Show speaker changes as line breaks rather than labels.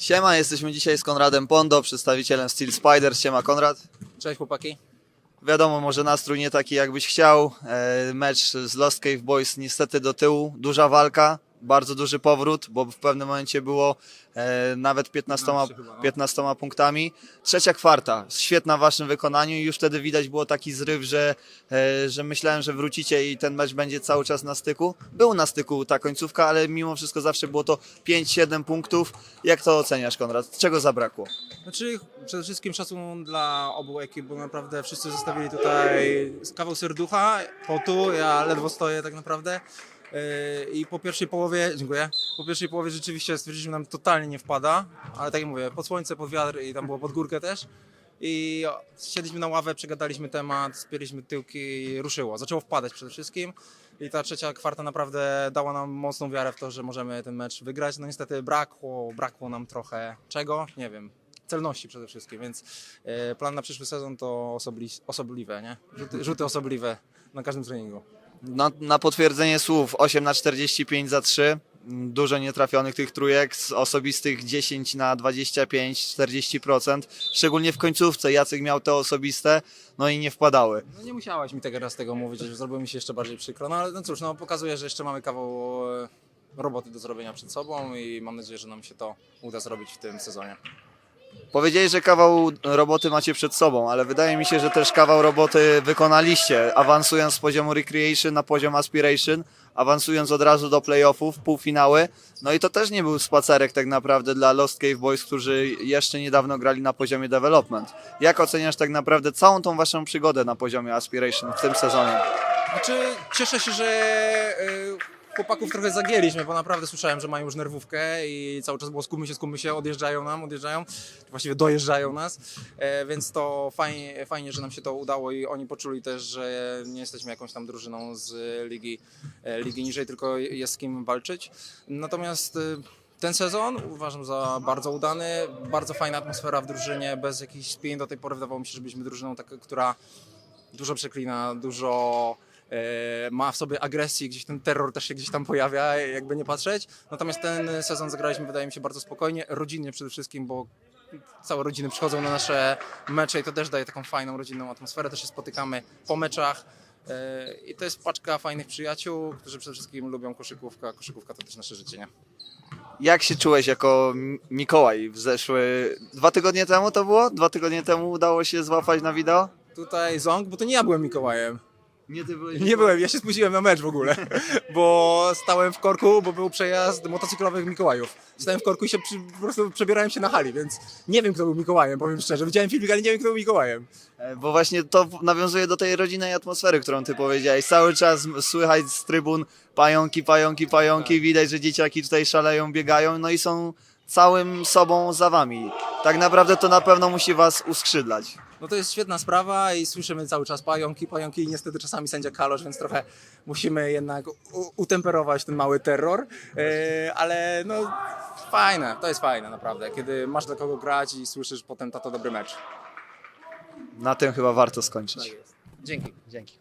Siema, jesteśmy dzisiaj z Konradem Pondo, przedstawicielem Steel Spiders. Siema Konrad.
Cześć chłopaki.
Wiadomo, może nastrój nie taki jakbyś chciał. E, Mecz z Lost Cave Boys niestety do tyłu. Duża walka, bardzo duży powrót, bo w pewnym momencie było e, nawet 15,
15 chyba, no.
15 punktami. Trzecia kwarta, świetna w waszym wykonaniu i już wtedy widać było taki zryw, że, e, że myślałem, że wrócicie i ten mecz będzie cały czas na styku. Był na styku ta końcówka, ale mimo wszystko zawsze było to 5-7 punktów. Jak to oceniasz, Konrad? Czego zabrakło?
Znaczy przede wszystkim szacun dla obu ekip, bo naprawdę wszyscy zostawili tutaj kawał serducha, potu, ja ledwo stoję tak naprawdę. Yy, I po pierwszej połowie, dziękuję, po pierwszej połowie rzeczywiście stwierdziliśmy, że nam totalnie nie wpada, ale tak jak mówię, pod słońce, pod wiatr i tam było pod górkę też. I siedliśmy na ławę, przegadaliśmy temat, spięliśmy tyłki i ruszyło. Zaczęło wpadać przede wszystkim. I ta trzecia kwarta naprawdę dała nam mocną wiarę w to, że możemy ten mecz wygrać. No niestety brakło, brakło nam trochę czego, nie wiem, celności przede wszystkim, więc e, plan na przyszły sezon to osobli, osobliwe, nie? Rzuty, rzuty osobliwe na każdym treningu.
Na, na potwierdzenie słów 8 na 45 za 3. Dużo nietrafionych tych trójek, z osobistych 10 na 25, 40%. Szczególnie w końcówce Jacek miał te osobiste, no i nie wpadały.
No nie musiałaś mi teraz tego mówić, że zrobiło mi się jeszcze bardziej przykro, no ale no cóż, no pokazuje, że jeszcze mamy kawał e, roboty do zrobienia przed sobą i mam nadzieję, że nam się to uda zrobić w tym sezonie.
Powiedziałeś, że kawał roboty macie przed sobą, ale wydaje mi się, że też kawał roboty wykonaliście, awansując z poziomu Recreation na poziom Aspiration, awansując od razu do playoffów, półfinały. No i to też nie był spacerek tak naprawdę dla Lost Cave Boys, którzy jeszcze niedawno grali na poziomie Development. Jak oceniasz tak naprawdę całą tą waszą przygodę na poziomie Aspiration w tym sezonie?
Znaczy, cieszę się, że e, chłopaków trochę zagięliśmy, bo naprawdę słyszałem, że mają już nerwówkę i cały czas było skupmy się, skupmy się, odjeżdżają nam, odjeżdżają, właściwie dojeżdżają nas, e, więc to fajnie, fajnie, że nam się to udało i oni poczuli też, że nie jesteśmy jakąś tam drużyną z ligi, e, ligi niżej, tylko jest z kim walczyć. Natomiast e, ten sezon uważam za bardzo udany, bardzo fajna atmosfera w drużynie, bez jakichś spień. Do tej pory wydawało mi się, że byliśmy drużyną, taka, która dużo przeklina, dużo ma w sobie agresji, gdzieś ten terror też się gdzieś tam pojawia, jakby nie patrzeć. Natomiast ten sezon zagraliśmy, wydaje mi się, bardzo spokojnie, rodzinnie przede wszystkim, bo całe rodziny przychodzą na nasze mecze i to też daje taką fajną rodzinną atmosferę. Też się spotykamy po meczach. e, I to jest paczka fajnych przyjaciół, którzy przede wszystkim lubią koszykówkę, koszykówka to też nasze życie, nie?
Jak się czułeś jako Mikołaj w zeszły... Dwa tygodnie temu to było? Dwa tygodnie temu udało się złapać na wideo?
Tutaj Ząg, bo to nie ja byłem Mikołajem.
Nie, ty byłeś
Nie byłem, ja się spóźniłem na mecz w ogóle, bo stałem w korku, bo był przejazd motocyklowych Mikołajów. Stałem w korku i się przy, po prostu przebierałem się na hali, więc nie wiem kto był Mikołajem, powiem szczerze. Widziałem filmik, ale nie wiem kto był Mikołajem.
E, Bo właśnie to nawiązuje do tej rodzinnej atmosfery, którą ty powiedziałeś. Cały czas słychać z trybun pająki, pająki, pająki. Widać, że dzieciaki tutaj szaleją, biegają, no i są całym sobą za wami. Tak naprawdę to na pewno musi was uskrzydlać.
No to jest świetna sprawa i słyszymy cały czas pająki, pająki i niestety czasami sędzia kalosz, więc trochę musimy jednak utemperować ten mały terror, e, ale no fajne, to jest fajne naprawdę, kiedy masz dla kogo grać i słyszysz potem tato dobry mecz.
Na tym chyba warto skończyć.
Dzięki.
Dzięki.